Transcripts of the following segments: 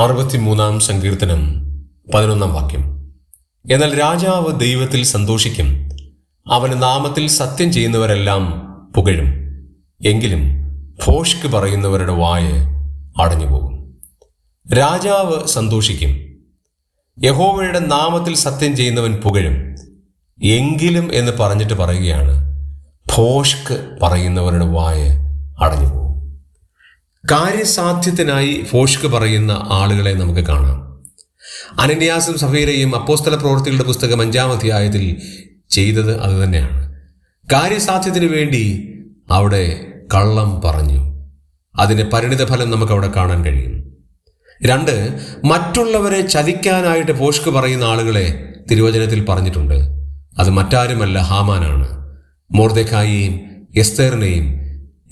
അറുപത്തിമൂന്നാം സങ്കീർത്തനം പതിനൊന്നാം വാക്യം. എന്നാൽ രാജാവ് ദൈവത്തിൽ സന്തോഷിക്കും. അവന് നാമത്തിൽ സത്യം ചെയ്യുന്നവരെല്ലാം പുകഴും. എങ്കിലും ഭോഷ്ക്ക് പറയുന്നവരുടെ വായ അടഞ്ഞുപോകും. രാജാവ് സന്തോഷിക്കും. യഹോവയുടെ നാമത്തിൽ സത്യം ചെയ്യുന്നവൻ പുകഴും. എങ്കിലും എന്ന് പറഞ്ഞിട്ട് പറയുകയാണ് ഭോഷ്ക്ക് പറയുന്നവരുടെ വായ അടഞ്ഞുപോകും. കാര്യസാധ്യത്തിനായി ഫോഷ്ക്ക് പറയുന്ന ആളുകളെ നമുക്ക് കാണാം. അനന്യാസും സഫീരയും അപ്പോസ്തല പ്രവർത്തികളുടെ പുസ്തകം അഞ്ചാം അധ്യായത്തിൽ ചെയ്തത് അതുതന്നെയാണ് കാര്യസാധ്യത്തിന് വേണ്ടി അവിടെ കള്ളം പറഞ്ഞു. അതിന്റെ പരിണിത ഫലം നമുക്ക് അവിടെ കാണാൻ കഴിയും. രണ്ട് മറ്റുള്ളവരെ ചതിക്കാനായിട്ട് പോഷ്ക്ക് പറയുന്ന ആളുകളെ തിരുവചനത്തിൽ പറഞ്ഞിട്ടുണ്ട്. അത് മറ്റാരുമല്ല ഹാമാനാണ്. മോർദക്കായിയും എസ്തേറിനെയും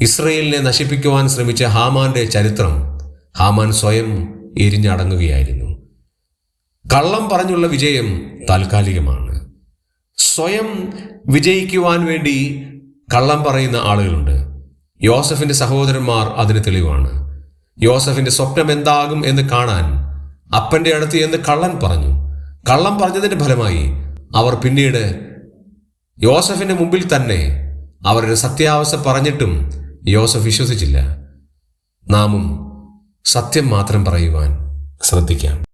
ഇസ്രയേലിനെ നശിപ്പിക്കുവാൻ ശ്രമിച്ച ഹാമാന്റെ ചരിത്രം ഹാമാൻ സ്വയം എരിഞ്ഞടങ്ങുകയായിരുന്നു. കള്ളം പറഞ്ഞുള്ള വിജയം താൽക്കാലികമാണ്. സ്വയം വിജയിക്കുവാൻ വേണ്ടി കള്ളം പറയുന്ന ആളുകളുണ്ട്. യോസഫിന്റെ സഹോദരന്മാർ അതിന് തെളിവാണ്. യോസഫിന്റെ സ്വപ്നം എന്താകും എന്ന് കാണാൻ അപ്പന്റെ അടുത്ത് എന്ന് കള്ളൻ പറഞ്ഞു. കള്ളം പറഞ്ഞതിന്റെ ഫലമായി അവർ പിന്നീട് യോസഫിന്റെ മുമ്പിൽ തന്നെ അവരുടെ സത്യാവസ്ഥ പറഞ്ഞിട്ടും യോസഫ് വിശ്വസിച്ചില്ല. നാമും സത്യം മാത്രം പറയുവാൻ ശ്രദ്ധിക്കാം.